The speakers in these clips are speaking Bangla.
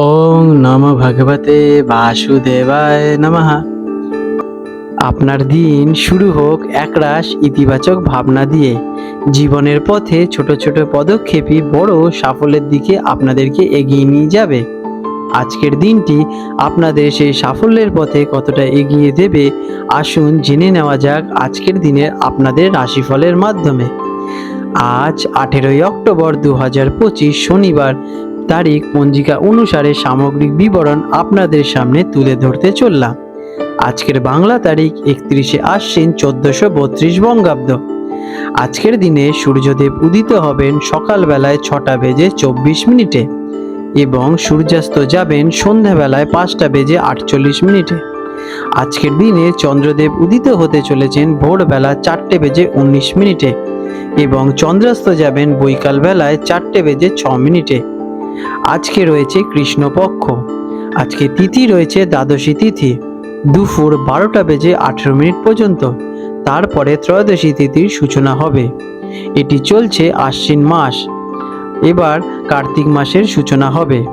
ওং নম ভগবতে বাসুদেবায় নমঃ। আপনার দিন শুরু হোক একরাশ ইতিবাচক ভাবনা দিয়ে। জীবনের পথে ছোট ছোট পদক্ষেপই বড় সাফল্যের দিকে আপনাদেরকে এগিয়ে নিয়ে যাবে। আজকের দিনটি আপনাদের সেই সাফল্যের পথে কতটা এগিয়ে দেবে, আসুন জেনে নেওয়া যাক আজকের দিনের আপনাদের রাশিফলের মাধ্যমে। আজ আঠেরোই অক্টোবর দু হাজার পঁচিশ শনিবার তারিখ পঞ্জিকা অনুসারে সামগ্রিক বিবরণ আপনাদের সামনে তুলে ধরতে চললাম। আজকের বাংলা তারিখ একত্রিশে আশ্বিন চোদ্দশো বত্রিশ বঙ্গাব্দ। আজকের দিনে সূর্যদেব উদিত হবেন সকালবেলায় ছটা বেজে চব্বিশ মিনিটে এবং সূর্যাস্ত যাবেন সন্ধ্যাবেলায় পাঁচটা বেজে আটচল্লিশ মিনিটে। আজকের দিনে চন্দ্রদেব উদিত হতে চলেছেন ভোরবেলা চারটে বেজে উনিশ মিনিটে এবং চন্দ্রাস্ত যাবেন বৈকাল বেলায় চারটে বেজে ছ মিনিটে। আজকে রয়েছে কৃষ্ণপক্ষ। আজকে তিথি রয়েছে দ্বাদশী তিথি। দুপুর বারোটা বেজে আঠেরো মিনিট পর্যন্ত। তারপরে ত্রয়োদশী তিথির সূচনা হবে। এটি চলছে আশ্বিন মাস। এবার কার্তিক মাসের সূচনা হবে।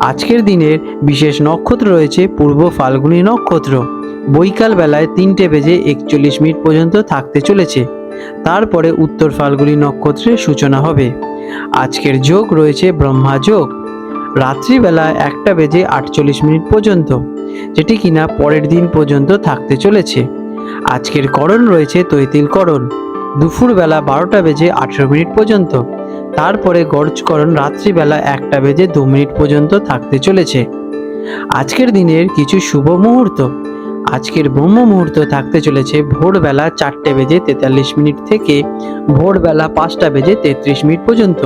আজকের দিনের বিশেষ নক্ষত্র রয়েছে পূর্ব ফাল্গুনী নক্ষত্র। বৈকাল বেলায় তিনটে বেজে একচল্লিশ মিনিট পর্যন্ত থাকতে চলেছে। তারপরে উত্তর ফাল্গুনী নক্ষত্রের সূচনা হবে। আজকের যোগ রয়েছে ব্রহ্মা যোগ। রাত্রিবেলায় একটা বেজে আটচল্লিশ মিনিট পর্যন্ত, যেটি কিনা পরের দিন পর্যন্ত থাকতে চলেছে। আজকের করণ রয়েছে তৈতিল করণ। দুপুরবেলা বারোটা বেজে আঠেরো মিনিট পর্যন্ত, তারপরে গর্জকরণ রাত্রিবেলা একটা বেজে দু মিনিট পর্যন্ত থাকতে চলেছে। আজকের দিনের কিছু শুভ মুহূর্ত। আজকের ব্রহ্ম মুহূর্ত থাকতে চলেছে ভোরবেলা চারটে বেজে তেতাল্লিশ মিনিট থেকে ভোরবেলা পাঁচটা বেজে তেত্রিশ মিনিট পর্যন্ত।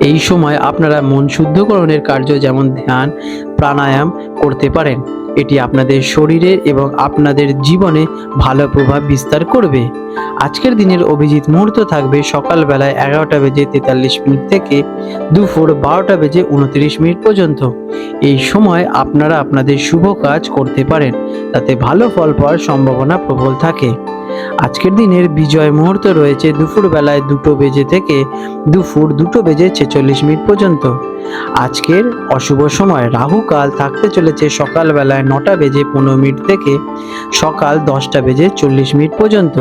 এই সময় আপনারা মন শুদ্ধকরণের কার্য যেমন ধ্যান, প্রাণায়াম করতে পারেন। এটি আপনাদের শরীরে এবং আপনাদের জীবনে ভালো প্রভাব বিস্তার করবে। আজকের দিনের অভিজিৎ মুহূর্ত থাকবে সকালবেলায় এগারোটা বেজে তেতাল্লিশ মিনিট থেকে দুপুর বারোটা বেজে উনত্রিশ মিনিট পর্যন্ত। এই সময় আপনারা আপনাদের শুভ কাজ করতে পারেন, তাতে ভালো ফল পাওয়ার সম্ভাবনা প্রবল থাকে। আজকের দিনের বিজয় মুহূর্ত রয়েছে দুপুর বেলায় দুটো বেজে থেকে দুপুর দুটো বেজে ছেচল্লিশ মিনিট পর্যন্ত। আজকের অশুভ সময়, রাহু কাল থাকতে চলেছে সকালবেলায় নটা বেজে পনেরো মিনিট থেকে সকাল দশটা বেজে চল্লিশ মিনিট পর্যন্ত।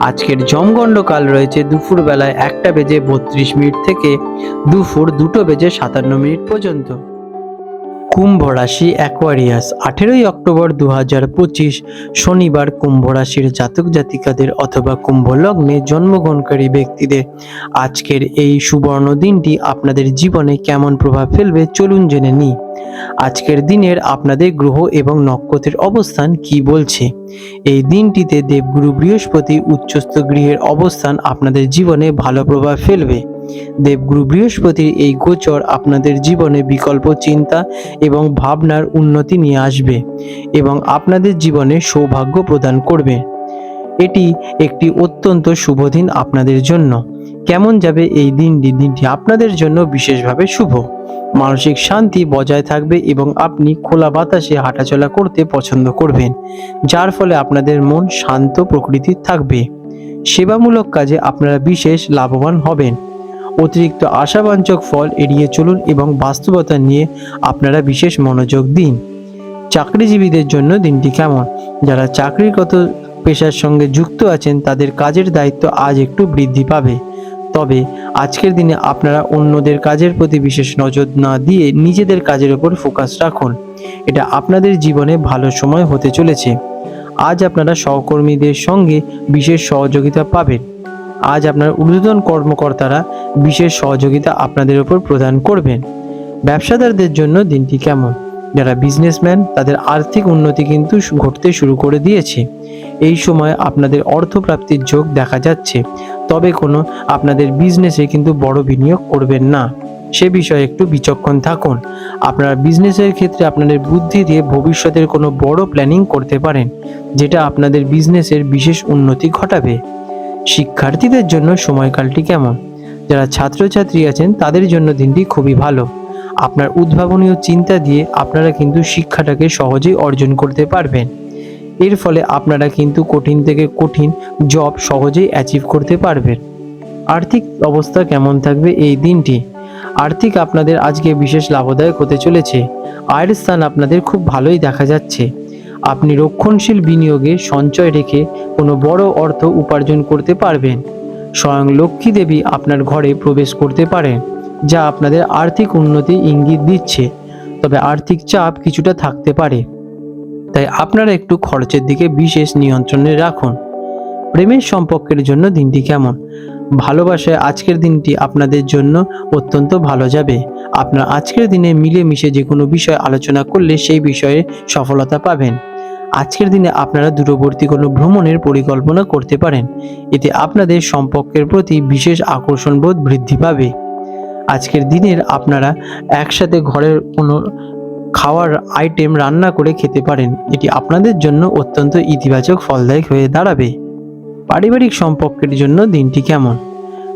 আজকের জমগণ্ড কাল রয়েছে দুপুর বেলায় একটা বেজে বত্রিশ মিনিট থেকে দুপুর দুটো বেজে সাতান্ন মিনিট পর্যন্ত। কুম্ভ রাশি অ্যাকোয়ারিয়াস আঠেরোই অক্টোবর দু হাজার পঁচিশ, শনিবার কুম্ভ রাশির জাতক জাতিকাদের অথবা কুম্ভ লগ্নে জন্মগ্রহণকারী ব্যক্তিদের। আজকের এই সুবর্ণ দিনটি আপনাদের জীবনে কেমন প্রভাব ফেলবে চলুন জেনে নিই। আজকের দিনের আপনাদের গ্রহ এবং নক্ষত্রের অবস্থান কি বলছে? এই দিনটিতে দেবগুরু বৃহস্পতি উচ্চস্থ গৃহের অবস্থান আপনাদের জীবনে ভালো প্রভাব ফেলবে। দেবগুরু বৃহস্পতির এই গোচর আপনাদের জীবনে বিকল্প চিন্তা এবং ভাবনার উন্নতি নিয়ে আসবে এবং আপনাদের জীবনে সৌভাগ্য প্রদান করবে। এটি একটি অত্যন্ত শুভ দিন আপনাদের জন্য। কেমন যাবে এই দিনটি? দিনটি আপনাদের জন্য বিশেষভাবে শুভ। মানসিক শান্তি বজায় থাকবে এবং আপনি খোলা বাতাসে হাঁটাচলা করতে পছন্দ করবেন, যার ফলে আপনাদের মন শান্ত প্রকৃতির থাকবে। সেবামূলক কাজে আপনারা বিশেষ লাভবান হবেন। অতিরিক্ত আশাবাঞ্চক ফল এড়িয়ে চলুন এবং বাস্তবতা নিয়ে আপনারা বিশেষ মনোযোগ দিন। চাকরিজীবীদের জন্য দিনটি কেমন? যারা চাকরিগত পেশার সঙ্গে যুক্ত আছেন, তাদের কাজের দায়িত্ব আজ একটু বৃদ্ধি পাবে। তবে আজকের দিনে আপনারা অন্যদের কাজের প্রতি বিশেষ নজর না দিয়ে নিজেদের কাজের উপর ফোকাস রাখুন। এটা আপনাদের জীবনে ভালো সময় হতে চলেছে। আজ আপনারা সহকর্মীদের সঙ্গে বিশেষ সহযোগিতা পাবেন। আজ আপনার ঊর্ধ্বতন কর্মকর্তারা বিশেষ সহযোগিতা আপনাদের উপর প্রদান করবেন। ব্যবসাদারদের জন্য দিনটি কেমন? যারা বিজনেসম্যান তাদের আর্থিক উন্নতি কিন্তু ঘটতে শুরু করে দিয়েছে। এই সময় আপনাদের অর্থপ্রাপ্তির যোগ দেখা যাচ্ছে। তবে কোনো আপনাদের বিজনেসে কিন্তু বড় বিনিয়োগ করবেন না। সে বিষয়ে একটু বিচক্ষণ থাকুন। আপনার বিজনেসের ক্ষেত্রে আপনাদের বুদ্ধি দিয়ে ভবিষ্যতের কোনো বড় প্ল্যানিং করতে পারেন, যেটা আপনাদের বিজনেসের বিশেষ উন্নতি ঘটাবে। শিক্ষার্থীদের জন্য সময়কালটি কেমন? যারা ছাত্রছাত্রী আছেন, তাদের জন্য দিনটি খুবই ভালো। আপনার উদ্ভাবনীয় চিন্তা দিয়ে আপনারা কিন্তু শিক্ষাটাকে সহজেই অর্জন করতে পারবেন। এর ফলে আপনারা কিন্তু কঠিন থেকে কঠিন জব সহজেই অ্যাচিভ করতে পারবেন। আর্থিক অবস্থা কেমন থাকবে এই দিনটি? আর্থিক আপনাদের আজকে বিশেষ লাভদায়ক হতে চলেছে। আয়ের স্থান আপনাদের খুব ভালোই দেখা যাচ্ছে। আপনি রক্ষণশীল বিনিয়োগে সঞ্চয় রেখে কোনো বড় অর্থ উপার্জন করতে পারবেন। স্বয়ং লক্ষ্মী দেবী আপনার ঘরে প্রবেশ করতে পারেন, যা আপনাদের আর্থিক উন্নতি ইঙ্গিত দিচ্ছে, তবে আর্থিক চাপ কিছুটা থাকতে পারে। তাই আপনারা একটু খরচের দিকে বিশেষ নিয়ন্ত্রণে রাখুন। প্রেমের সম্পর্কের জন্য দিনটি কেমন? ভালোবাসায় আজকের দিনটি আপনাদের জন্য অত্যন্ত ভালো যাবে। আপনার আজকের দিনে মিলেমিশে যে কোনো বিষয় আলোচনা করলে সেই বিষয়ে সফলতা পাবেন। আজকের দিনে আপনারা দূরবর্তী কোনো ভ্রমণের পরিকল্পনা করতে পারেন। এতে আপনাদের সম্পর্কের প্রতি বিশেষ আকর্ষণ বোধ বৃদ্ধি পাবে। আজকের দিনের আপনারা একসাথে ঘরের কোনো খাওয়ার আইটেম রান্না করে খেতে পারেন। এটি আপনাদের জন্য অত্যন্ত ইতিবাচক ফলদায়ক হয়ে দাঁড়াবে। পারিবারিক সম্পর্কের জন্য দিনটি কেমন?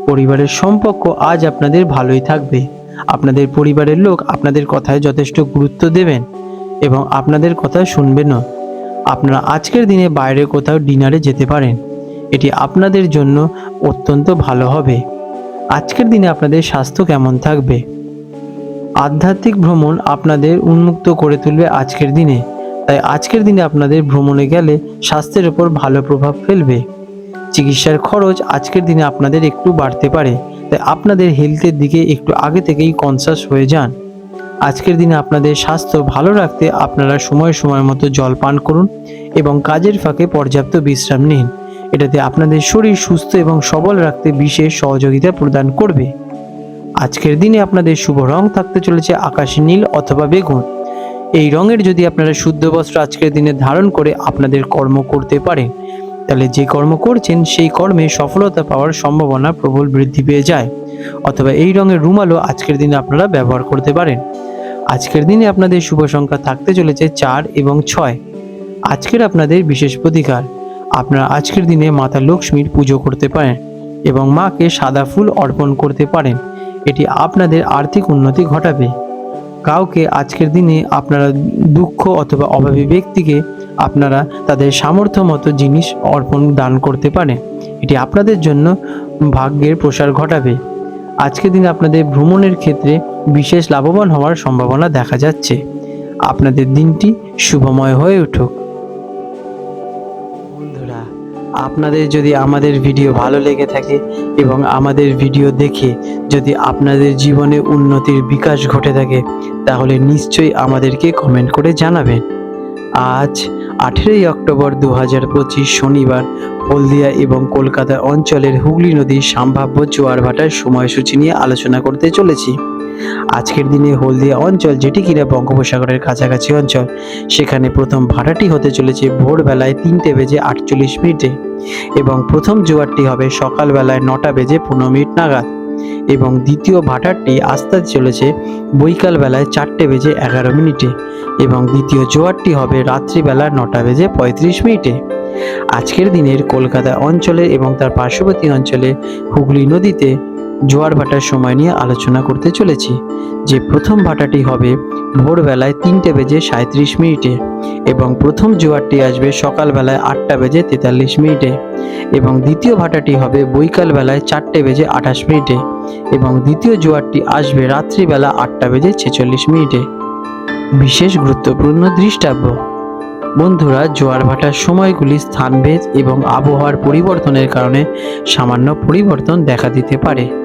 পরিবারের সম্পর্ক আজ আপনাদের ভালোই থাকবে। আপনাদের পরিবারের লোক আপনাদের কথায় যথেষ্ট গুরুত্ব দেবেন এবং আপনাদের কথা শুনবেনও। আপনারা আজকের দিনে বাইরে কোথাও ডিনারে যেতে পারেন। এটি আপনাদের জন্য অত্যন্ত ভালো হবে। আজকের দিনে আপনাদের স্বাস্থ্য কেমন থাকবে? আধ্যাত্মিক ভ্রমণ আপনাদের উন্মুক্ত করে তুলবে আজকের দিনে। তাই আজকের দিনে আপনাদের ভ্রমণে গেলে স্বাস্থ্যের উপর ভালো প্রভাব ফেলবে। চিকিৎসার খরচ আজকের দিনে আপনাদের একটু বাড়তে পারে। তাই আপনাদের হেলথের দিকে একটু আগে থেকেই কনসাস হয়ে যান। আজকের দিনে আপনাদের স্বাস্থ্য ভালো রাখতে আপনারা সময় সময় মতো জল পান করুন এবং কাজের ফাঁকে পর্যাপ্ত বিশ্রাম নিন। এটাতে আপনাদের শরীর সুস্থ এবং সবল রাখতে বিশেষ সহযোগিতা প্রদান করবে। আজকের দিনে আপনাদের শুভ রং থাকতে চলেছে আকাশী নীল অথবা বেগুন। এই রঙের যদি আপনারা শুদ্ধ বস্ত্র আজকের দিনে ধারণ করে আপনাদের কর্ম করতে পারেন, তাহলে যে কর্ম করছেন সেই কর্মে সফলতা পাওয়ার সম্ভাবনা প্রবল বৃদ্ধি পেয়ে যায়। অথবা এই রঙের রুমালও আজকের দিনে আপনারা ব্যবহার করতে পারেন। আজকের দিনে আপনাদের শুভ সংখ্যা থাকতে চলেছে চার এবং ছয়। আজকের আপনাদের বিশেষ প্রতিকার। আপনারা আজকের দিনে মাতা লক্ষ্মীর পুজো করতে পারেন এবং মাকে সাদা ফুল অর্পণ করতে পারেন। এটি আপনাদের আর্থিক উন্নতি ঘটাবে। কাউকে আজকের দিনে আপনারা দুঃখ অথবা অভাবী ব্যক্তিকে আপনারা তাদের সামর্থ্য মতো জিনিস অর্পণ দান করতে পারেন। এটি আপনাদের জন্য ভাগ্যের প্রসার ঘটাবে। আজকের দিনে আপনাদের ভ্রমণের ক্ষেত্রে বিশেষ লাভবান হওয়ার সম্ভাবনা দেখা যাচ্ছে। আপনাদের দিনটি শুভময় হয়ে উঠুক। বন্ধুরা, আপনাদের যদি আমাদের ভিডিও ভালো লেগে থাকে এবং আমাদের ভিডিও দেখে যদি আপনাদের জীবনে উন্নতির বিকাশ ঘটে থাকে, তাহলে নিশ্চয়ই আমাদেরকে কমেন্ট করে জানাবেন। আজ আঠেরোই অক্টোবর দু হাজার পঁচিশ শনিবার হলদিয়া এবং কলকাতা অঞ্চলের হুগলি নদীর সম্ভাব্য জোয়ার ভাটার সময়সূচি নিয়ে আলোচনা করতে চলেছি। আজকের দিনে হলদিয়া অঞ্চল যেটি কিনা বঙ্গোপসাগরের কাছাকাছি অঞ্চল, সেখানে প্রথম ভাটাটি হতে চলেছে ভোরবেলায় তিনটে বেজে আটচল্লিশ মিনিটে এবং প্রথম জোয়ারটি হবে সকালবেলায় নটা বেজে পনেরো মিনিট নাগাদ। এবং দ্বিতীয় ভাটারটি আসতে চলেছে বৈকাল বেলায় চারটে বেজে এগারো মিনিটে এবং দ্বিতীয় জোয়ারটি হবে রাত্রিবেলা নটা বেজে পঁয়ত্রিশ মিনিটে। আজকের দিনের কলকাতা অঞ্চলে এবং তার পার্শ্ববর্তী অঞ্চলে হুগলি নদীতে জোয়ার ভাটার সময় নিয়ে আলোচনা করতে চলেছি। যে প্রথম ভাটাটি হবে ভোরবেলায় তিনটে বেজে সাঁত্রিশ মিনিটে এবং প্রথম জোয়ারটি আসবে সকালবেলায় আটটা বেজে তেতাল্লিশ মিনিটে এবং দ্বিতীয় ভাটাটি হবে বৈকাল বেলায় চারটে বেজে আঠাশ মিনিটে এবং দ্বিতীয় জোয়ারটি আসবে রাত্রিবেলা আটটা বেজে ছেচল্লিশ মিনিটে। বিশেষ গুরুত্বপূর্ণ দৃষ্টাব্য। বন্ধুরা, জোয়ার ভাটার সময়গুলি স্থানভেদ এবং আবহাওয়ার পরিবর্তনের কারণে সামান্য পরিবর্তন দেখা দিতে পারে।